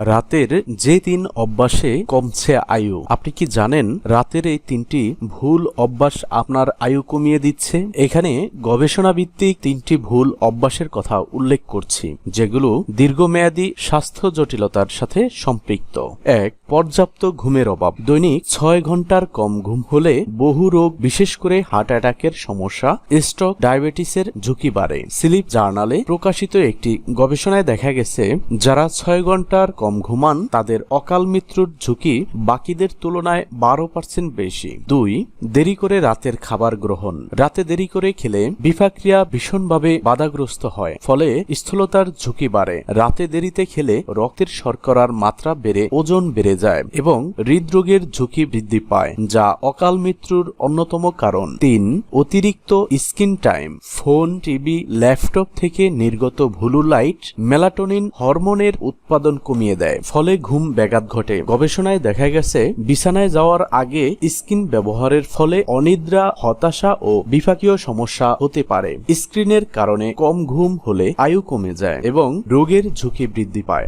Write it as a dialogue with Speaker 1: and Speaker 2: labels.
Speaker 1: রাতের যে তিন অভ্যাসে কমছে আয়ু। আপনি কি জানেন রাতের এই তিনটি ভুল অভ্যাস আপনার আয়ু কমিয়ে দিচ্ছে? এখানে গবেষণা ভিত্তিক তিনটি ভুল অভ্যাসের কথা উল্লেখ করছি, যেগুলো দীর্ঘমেয়াদী স্বাস্থ্য জটিলতার সাথে সম্পৃক্ত। এক, পর্যাপ্ত ঘুমের অভাব। দৈনিক ছয় ঘণ্টার কম ঘুম হলে বহু রোগ, বিশেষ করে হার্ট অ্যাটাকের সমস্যা, স্ট্রোক, ডায়াবেটিসের ঝুঁকি বাড়ে। স্লিপ জার্নালে প্রকাশিত একটি গবেষণায় দেখা গেছে, যারা ছয় ঘণ্টার কম ঘুমান, তাদের অকাল মৃত্যুর ঝুঁকি বাকিদের তুলনায় বারো পার্সেন্ট বেশি। দুই, দেরি করে রাতের খাবার গ্রহণ। রাতে দেরি করে খেলে বিপাক্রিয়া ভীষণভাবে বাধাগ্রস্ত হয়, ফলে স্থূলতার ঝুঁকি বাড়ে। রাতে দেরিতে খেলে রক্তের শর্করার মাত্রা বেড়ে, ওজন বেড়ে যায় এবং হৃদরোগের ঝুঁকি বৃদ্ধি পায়, যা অকাল মৃত্যুর অন্যতম কারণ। তিন, অতিরিক্ত screen time. Phone, TV, laptop থেকে নির্গত ভুলু লাইট, মেলাটোনিন হরমোনের উৎপাদন কমিয়ে দেয়। ফলে ঘুম ব্যাঘাত ঘটে। গবেষণায় দেখা গেছে, বিছানায় যাওয়ার আগে স্ক্রিন ব্যবহারের ফলে অনিদ্রা, হতাশা ও বিফাকীয় সমস্যা হতে পারে। স্ক্রিনের কারণে কম ঘুম হলে আয়ু কমে যায় এবং রোগের ঝুঁকি বৃদ্ধি পায়।